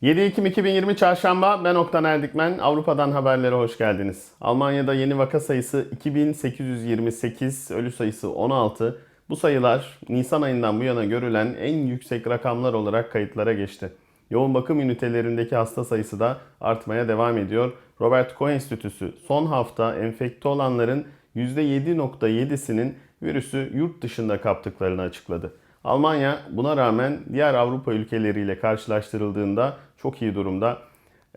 7 Ekim 2020 Çarşamba ben Oktan Erdikmen. Avrupa'dan haberlere hoş geldiniz. Almanya'da yeni vaka sayısı 2828, ölü sayısı 16. Bu sayılar Nisan ayından bu yana görülen en yüksek rakamlar olarak kayıtlara geçti. Yoğun bakım ünitelerindeki hasta sayısı da artmaya devam ediyor. Robert Koch Enstitüsü son hafta enfekte olanların %7.7'sinin virüsü yurt dışında kaptıklarını açıkladı. Almanya buna rağmen diğer Avrupa ülkeleriyle karşılaştırıldığında çok iyi durumda.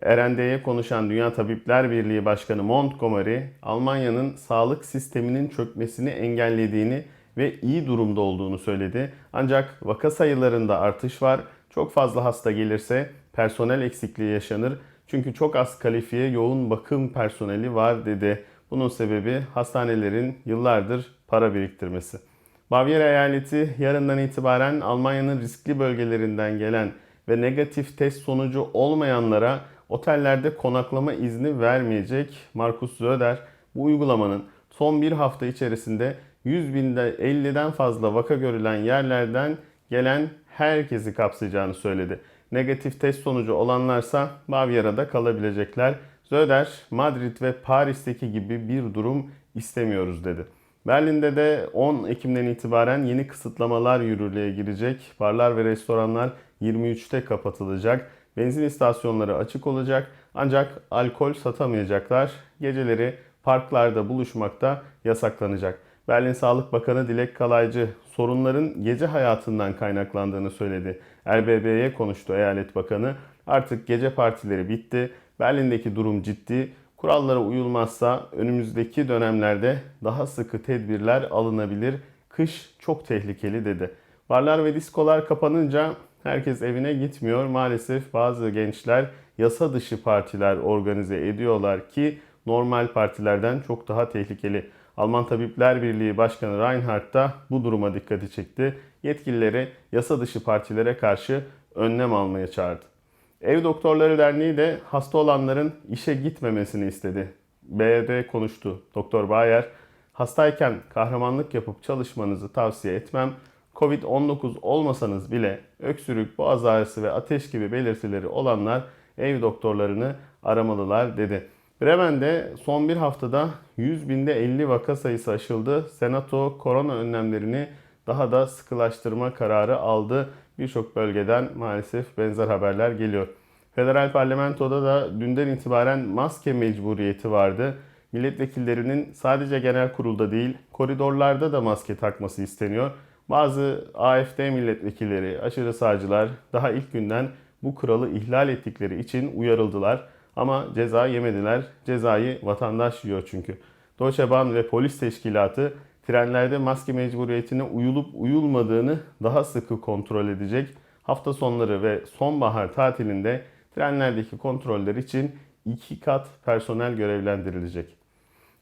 RND'ye konuşan Dünya Tabipler Birliği Başkanı Montgomery, Almanya'nın sağlık sisteminin çökmesini engellediğini ve iyi durumda olduğunu söyledi. Ancak vaka sayılarında artış var. Çok fazla hasta gelirse personel eksikliği yaşanır. Çünkü çok az kalifiye yoğun bakım personeli var dedi. Bunun sebebi hastanelerin yıllardır para biriktirmesi. Bavyera eyaleti yarından itibaren Almanya'nın riskli bölgelerinden gelen ve negatif test sonucu olmayanlara otellerde konaklama izni vermeyecek. Markus Söder bu uygulamanın son bir hafta içerisinde 100 binde 50'den fazla vaka görülen yerlerden gelen herkesi kapsayacağını söyledi. Negatif test sonucu olanlarsa Bavyera'da kalabilecekler. Söder, Madrid ve Paris'teki gibi bir durum istemiyoruz dedi. Berlin'de de 10 Ekim'den itibaren yeni kısıtlamalar yürürlüğe girecek. Barlar ve restoranlar 23'te kapatılacak. Benzin istasyonları açık olacak. Ancak alkol satamayacaklar. Geceleri parklarda buluşmakta yasaklanacak. Berlin Sağlık Bakanı Dilek Kalaycı sorunların gece hayatından kaynaklandığını söyledi. RBB'ye konuştu eyalet bakanı. Artık gece partileri bitti. Berlin'deki durum ciddi. Kurallara uyulmazsa önümüzdeki dönemlerde daha sıkı tedbirler alınabilir. Kış çok tehlikeli dedi. Barlar ve diskolar kapanınca herkes evine gitmiyor. Maalesef bazı gençler yasa dışı partiler organize ediyorlar ki normal partilerden çok daha tehlikeli. Alman Tabipler Birliği Başkanı Reinhardt da bu duruma dikkati çekti. Yetkilileri yasa dışı partilere karşı önlem almaya çağırdı. Ev Doktorları Derneği de hasta olanların işe gitmemesini istedi. BD konuştu. Doktor Bayer, hastayken kahramanlık yapıp çalışmanızı tavsiye etmem. Covid-19 olmasanız bile öksürük, boğaz ağrısı ve ateş gibi belirtileri olanlar ev doktorlarını aramalılar dedi. Bremen'de son bir haftada 100 binde 50 vaka sayısı aşıldı. Senato korona önlemlerini daha da sıkılaştırma kararı aldı. Birçok bölgeden maalesef benzer haberler geliyor. Federal parlamentoda da dünden itibaren maske mecburiyeti vardı. Milletvekillerinin sadece genel kurulda değil, koridorlarda da maske takması isteniyor. Bazı AFD milletvekilleri, aşırı sağcılar daha ilk günden bu kuralı ihlal ettikleri için uyarıldılar. Ama ceza yemediler. Cezayı vatandaş yiyor çünkü. Deutsche Bahn ve polis teşkilatı trenlerde maske mecburiyetine uyulup uyulmadığını daha sıkı kontrol edecek. Hafta sonları ve sonbahar tatilinde trenlerdeki kontroller için iki kat personel görevlendirilecek.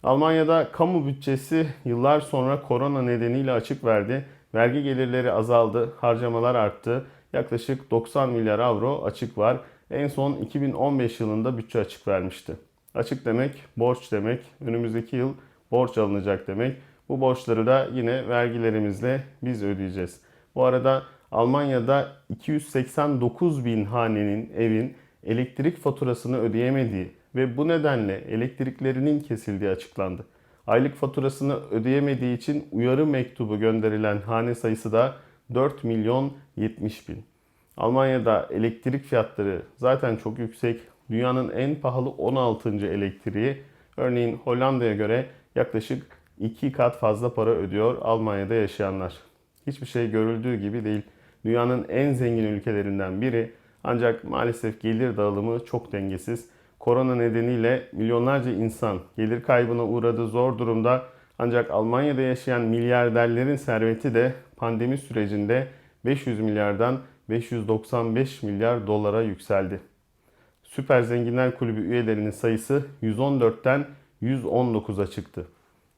Almanya'da kamu bütçesi yıllar sonra korona nedeniyle açık verdi. Vergi gelirleri azaldı, harcamalar arttı. Yaklaşık 90 milyar avro açık var. En son 2015 yılında bütçe açık vermişti. Açık demek borç demek. Önümüzdeki yıl borç alınacak demek. Bu borçları da yine vergilerimizle biz ödeyeceğiz. Bu arada Almanya'da 289 bin hanenin evin elektrik faturasını ödeyemediği ve bu nedenle elektriklerinin kesildiği açıklandı. Aylık faturasını ödeyemediği için uyarı mektubu gönderilen hane sayısı da 4 milyon 70 bin. Almanya'da elektrik fiyatları zaten çok yüksek. Dünyanın en pahalı 16. elektriği örneğin Hollanda'ya göre yaklaşık 2 kat fazla para ödüyor Almanya'da yaşayanlar. Hiçbir şey görüldüğü gibi değil. Dünyanın en zengin ülkelerinden biri ancak maalesef gelir dağılımı çok dengesiz. Korona nedeniyle milyonlarca insan gelir kaybına uğradı zor durumda. Ancak Almanya'da yaşayan milyarderlerin serveti de pandemi sürecinde 500 milyardan 595 milyar dolara yükseldi. Süper Zenginler Kulübü üyelerinin sayısı 114'ten 119'a çıktı.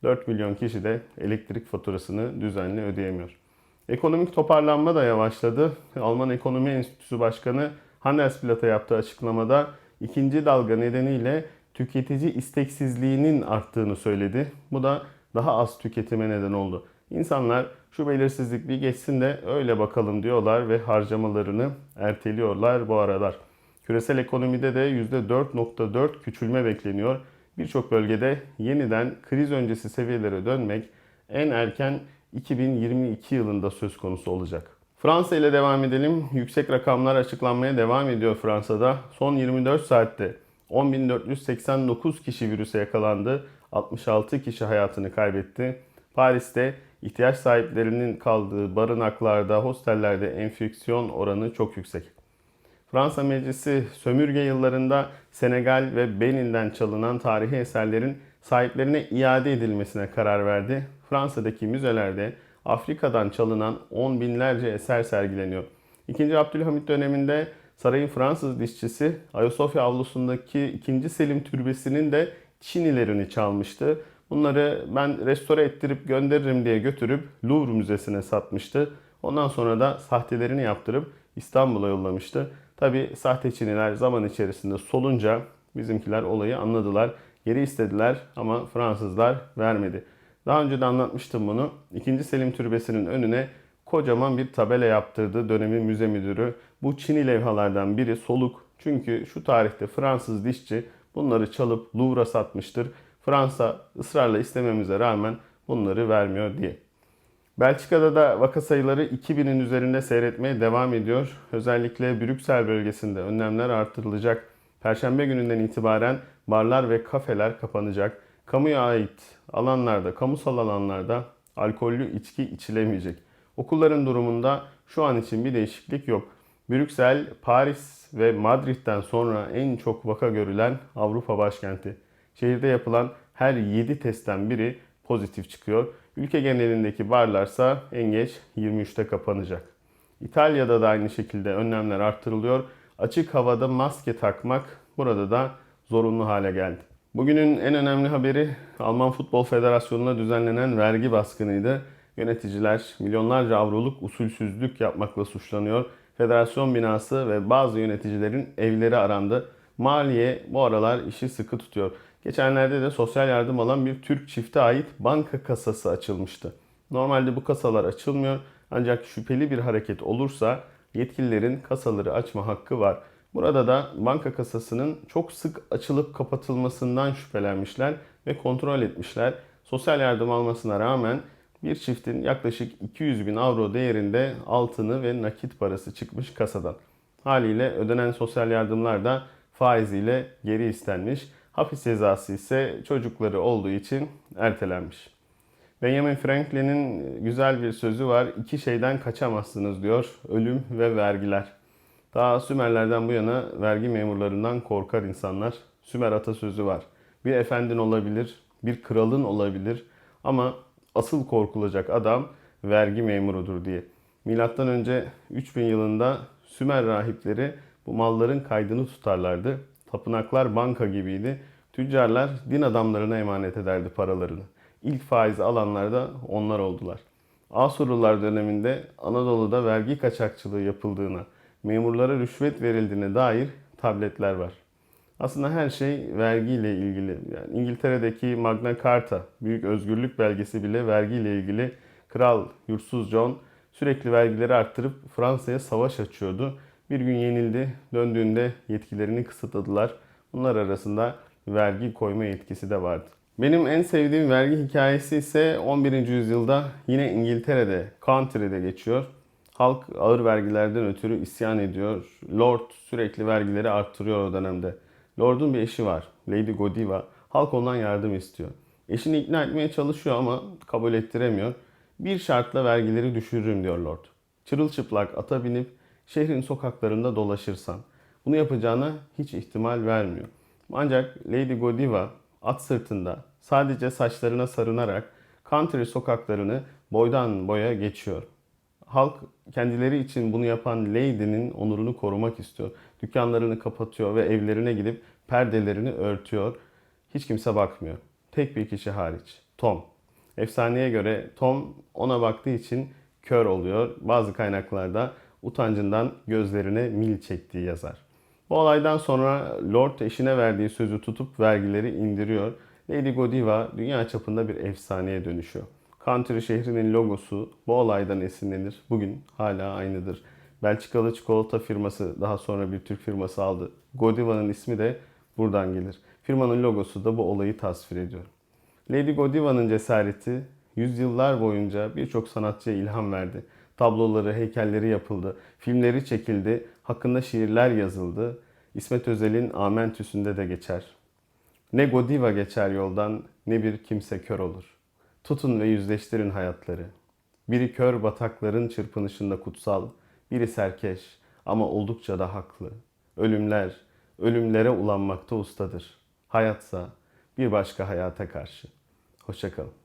4 milyon kişi de elektrik faturasını düzenli ödeyemiyor. Ekonomik toparlanma da yavaşladı. Alman Ekonomi Enstitüsü Başkanı Handelsblatt'a yaptığı açıklamada ikinci dalga nedeniyle tüketici isteksizliğinin arttığını söyledi. Bu da daha az tüketime neden oldu. İnsanlar şu belirsizlik bir geçsin de öyle bakalım diyorlar ve harcamalarını erteliyorlar bu aralar. Küresel ekonomide de %4.4 küçülme bekleniyor. Birçok bölgede yeniden kriz öncesi seviyelere dönmek en erken 2022 yılında söz konusu olacak. Fransa ile devam edelim. Yüksek rakamlar açıklanmaya devam ediyor Fransa'da. Son 24 saatte 10.489 kişi virüse yakalandı. 66 kişi hayatını kaybetti. Paris'te ihtiyaç sahiplerinin kaldığı barınaklarda, hostellerde enfeksiyon oranı çok yüksek. Fransa Meclisi sömürge yıllarında Senegal ve Benin'den çalınan tarihi eserlerin sahiplerine iade edilmesine karar verdi. Fransa'daki müzelerde Afrika'dan çalınan on binlerce eser sergileniyor. İkinci Abdülhamit döneminde sarayın Fransız dişçisi Ayasofya avlusundaki 2. Selim türbesinin de çinilerini çalmıştı. Bunları ben restore ettirip gönderirim diye götürüp Louvre Müzesi'ne satmıştı. Ondan sonra da sahtelerini yaptırıp İstanbul'a yollamıştı. Tabi sahte çiniler zaman içerisinde solunca bizimkiler olayı anladılar. Geri istediler ama Fransızlar vermedi. Daha önce de anlatmıştım bunu. 2. Selim Türbesi'nin önüne kocaman bir tabela yaptırdı dönemin müze müdürü. Bu Çin'i levhalardan biri soluk. Çünkü şu tarihte Fransız dişçi bunları çalıp Louvre'a satmıştır. Fransa ısrarla istememize rağmen bunları vermiyor diye. Belçika'da da vaka sayıları 2000'in üzerinde seyretmeye devam ediyor. Özellikle Brüksel bölgesinde önlemler artırılacak. Perşembe gününden itibaren barlar ve kafeler kapanacak. Kamuya ait alanlarda, kamusal alanlarda alkollü içki içilemeyecek. Okulların durumunda şu an için bir değişiklik yok. Brüksel, Paris ve Madrid'den sonra en çok vaka görülen Avrupa başkenti. Şehirde yapılan her 7 testten biri pozitif çıkıyor. Ülke genelindeki barlarsa en geç 23'te kapanacak. İtalya'da da aynı şekilde önlemler arttırılıyor. Açık havada maske takmak burada da zorunlu hale geldi. Bugünün en önemli haberi Alman Futbol Federasyonu'na düzenlenen vergi baskınıydı. Yöneticiler milyonlarca avroluk usulsüzlük yapmakla suçlanıyor. Federasyon binası ve bazı yöneticilerin evleri arandı. Maliye bu aralar işi sıkı tutuyor. Geçenlerde de sosyal yardım alan bir Türk çifte ait banka kasası açılmıştı. Normalde bu kasalar açılmıyor ancak şüpheli bir hareket olursa yetkililerin kasaları açma hakkı var. Burada da banka kasasının çok sık açılıp kapatılmasından şüphelenmişler ve kontrol etmişler. Sosyal yardım almasına rağmen bir çiftin yaklaşık 200 bin avro değerinde altını ve nakit parası çıkmış kasadan. Haliyle ödenen sosyal yardımlar da faiziyle geri istenmiş. Hapis cezası ise çocukları olduğu için ertelenmiş. Benjamin Franklin'in güzel bir sözü var. İki şeyden kaçamazsınız diyor. Ölüm ve vergiler. Daha Sümerlerden bu yana vergi memurlarından korkar insanlar. Sümer atasözü var. Bir efendin olabilir, bir kralın olabilir ama asıl korkulacak adam vergi memurudur diye. Milattan önce 3000 yılında Sümer rahipleri bu malların kaydını tutarlardı. Tapınaklar banka gibiydi. Tüccarlar din adamlarına emanet ederdi paralarını. İlk faizi alanlar da onlar oldular. Asurlular döneminde Anadolu'da vergi kaçakçılığı yapıldığına, memurlara rüşvet verildiğine dair tabletler var. Aslında her şey vergiyle ilgili. Yani İngiltere'deki Magna Carta, büyük özgürlük belgesi bile vergiyle ilgili. Kral Yursuz John sürekli vergileri arttırıp Fransa'ya savaş açıyordu. Bir gün yenildi, döndüğünde yetkilerini kısıtladılar. Bunlar arasında vergi koyma yetkisi de vardı. Benim en sevdiğim vergi hikayesi ise 11. yüzyılda yine İngiltere'de, Country'de geçiyor. Halk ağır vergilerden ötürü isyan ediyor. Lord sürekli vergileri arttırıyor o dönemde. Lord'un bir eşi var, Lady Godiva. Halk ondan yardım istiyor. Eşini ikna etmeye çalışıyor ama kabul ettiremiyor. Bir şartla vergileri düşürürüm diyor Lord. Çırılçıplak ata binip şehrin sokaklarında dolaşırsan. Bunu yapacağına hiç ihtimal vermiyor. Ancak Lady Godiva at sırtında sadece saçlarına sarınarak country sokaklarını boydan boya geçiyor. Halk kendileri için bunu yapan Lady'nin onurunu korumak istiyor. Dükkanlarını kapatıyor ve evlerine gidip perdelerini örtüyor. Hiç kimse bakmıyor. Tek bir kişi hariç. Tom. Efsaneye göre Tom ona baktığı için kör oluyor. Bazı kaynaklarda utancından gözlerine mil çektiği yazar. Bu olaydan sonra Lord eşine verdiği sözü tutup vergileri indiriyor. Lady Godiva dünya çapında bir efsaneye dönüşüyor. Country şehrinin logosu bu olaydan esinlenir. Bugün hala aynıdır. Belçikalı çikolata firması daha sonra bir Türk firması aldı. Godiva'nın ismi de buradan gelir. Firmanın logosu da bu olayı tasvir ediyor. Lady Godiva'nın cesareti yüzyıllar boyunca birçok sanatçıya ilham verdi. Tabloları, heykelleri yapıldı, filmleri çekildi, hakkında şiirler yazıldı. İsmet Özel'in Amentüs'ünde de geçer. Ne Godiva geçer yoldan ne bir kimse kör olur. Tutun ve yüzleştirin hayatları. Biri kör batakların çırpınışında kutsal, biri serkeş ama oldukça da haklı. Ölümler, ölümlere ulanmakta ustadır. Hayatsa bir başka hayata karşı. Hoşçakalın.